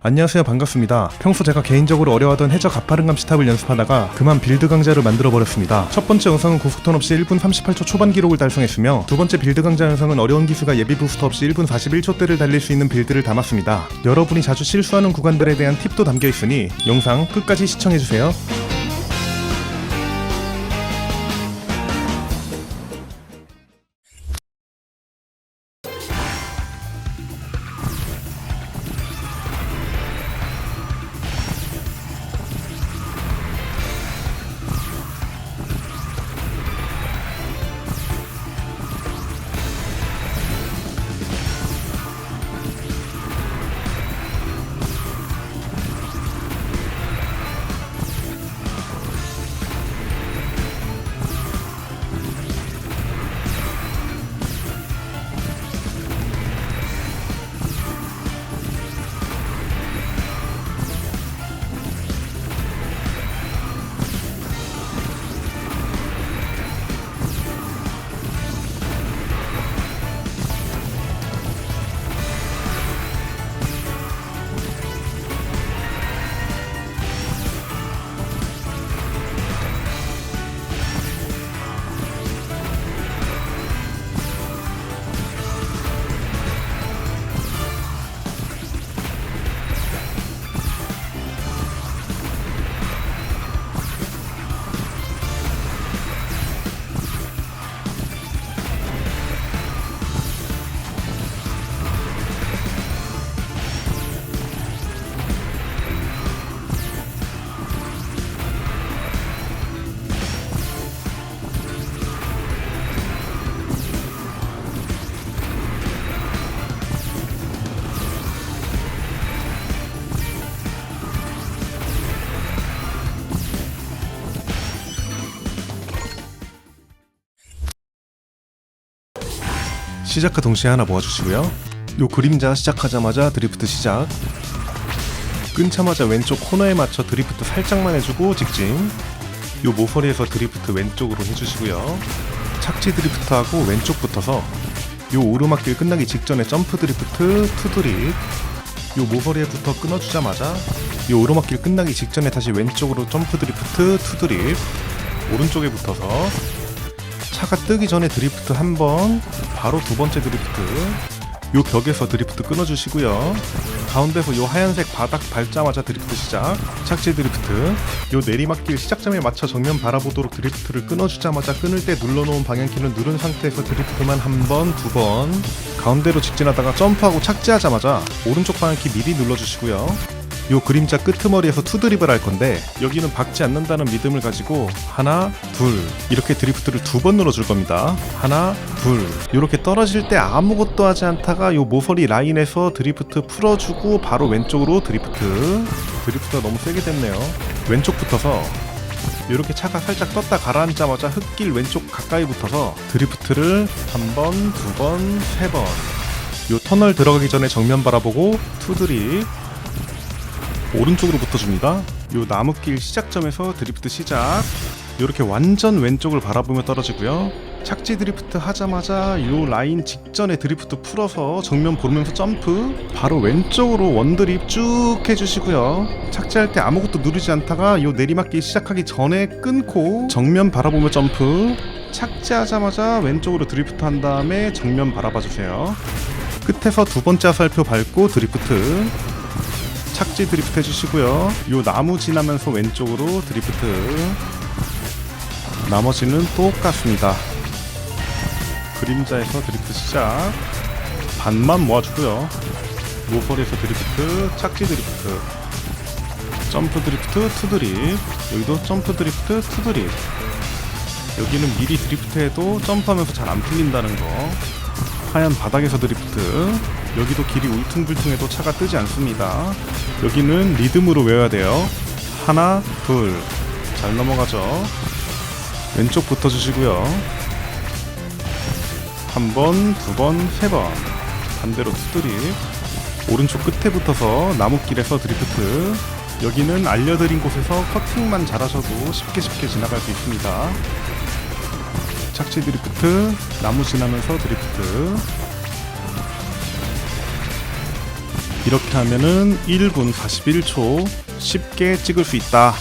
안녕하세요 반갑습니다. 평소 제가 개인적으로 어려워하던 해저 가파른 감 시탑을 연습하다가 그만 빌드 강좌를 만들어 버렸습니다. 첫 번째 영상은 고속턴 없이 1분 38초 초반 기록을 달성했으며 두 번째 빌드 강좌 영상은 어려운 기수가 예비 부스터 없이 1분 41초대를 달릴 수 있는 빌드를 담았습니다. 여러분이 자주 실수하는 구간들에 대한 팁도 담겨 있으니 영상 끝까지 시청해주세요 시작과 동시에 하나 모아주시고요. 요 그림자 시작하자마자 드리프트 시작. 끊자마자 왼쪽 코너에 맞춰 드리프트 살짝만 해주고 직진. 요 모서리에서 드리프트 왼쪽으로 해주시고요. 착지 드리프트하고 왼쪽 붙어서 요 오르막길 끝나기 직전에 점프 드리프트 투드립 요 모서리에 붙어 끊어주자마자 요 오르막길 끝나기 직전에 다시 왼쪽으로 점프 드리프트 투드립 오른쪽에 붙어서 차가 뜨기 전에 드리프트 한 번, 바로 두 번째 드리프트. 요 벽에서 드리프트 끊어주시고요. 가운데서 요 하얀색 바닥 밟자마자 드리프트 시작. 착지 드리프트. 요 내리막길 시작점에 맞춰 정면 바라보도록 드리프트를 끊어주자마자 끊을 때 눌러놓은 방향키를 누른 상태에서 드리프트만 한 번, 두 번. 가운데로 직진하다가 점프하고 착지하자마자 오른쪽 방향키 미리 눌러주시고요. 요 그림자 끄트머리에서 투드립을 할 건데 여기는 박지 않는다는 믿음을 가지고 하나 둘 이렇게 드리프트를 두 번 눌러줄 겁니다. 하나 둘. 이렇게 떨어질 때 아무것도 하지 않다가 요 모서리 라인에서 드리프트 풀어주고 바로 왼쪽으로 드리프트. 드리프트가 너무 세게 됐네요. 왼쪽 붙어서 이렇게 차가 살짝 떴다 가라앉자마자 흙길 왼쪽 가까이 붙어서 드리프트를 한 번, 두 번, 세 번. 요 터널 들어가기 전에 정면 바라보고 투드립 오른쪽으로 붙어줍니다. 요 나무길 시작점에서 드리프트 시작. 이렇게 완전 왼쪽을 바라보며 떨어지고요. 착지 드리프트 하자마자 요 라인 직전에 드리프트 풀어서 정면 보면서 점프. 바로 왼쪽으로 원드립 쭉 해주시고요. 착지할 때 아무것도 누르지 않다가 요 내리막길 시작하기 전에 끊고 정면 바라보며 점프. 착지하자마자 왼쪽으로 드리프트 한 다음에 정면 바라봐 주세요. 끝에서 두 번째 화살표 밟고 드리프트. 착지 드리프트 해주시고요. 요 나무 지나면서 왼쪽으로 드리프트. 나머지는 똑같습니다. 그림자에서 드리프트 시작. 반만 모아주고요. 모서리에서 드리프트, 착지 드리프트, 점프 드리프트, 투드립. 여기도 점프 드리프트, 투드립. 여기는 미리 드리프트 해도 점프하면서 잘 안 풀린다는 거. 하얀 바닥에서 드리프트. 여기도 길이 울퉁불퉁해도 차가 뜨지 않습니다. 여기는 리듬으로 외워야 돼요. 하나, 둘. 잘 넘어가죠. 왼쪽 붙어주시고요. 한 번, 두 번, 세 번. 반대로 투드립. 오른쪽 끝에 붙어서 나무길에서 드리프트. 여기는 알려드린 곳에서 커팅만 잘하셔도 쉽게 쉽게 지나갈 수 있습니다. 착지 드리프트, 나무 지나면서 드리프트. 이렇게 하면은 1분 41초 쉽게 찍을 수 있다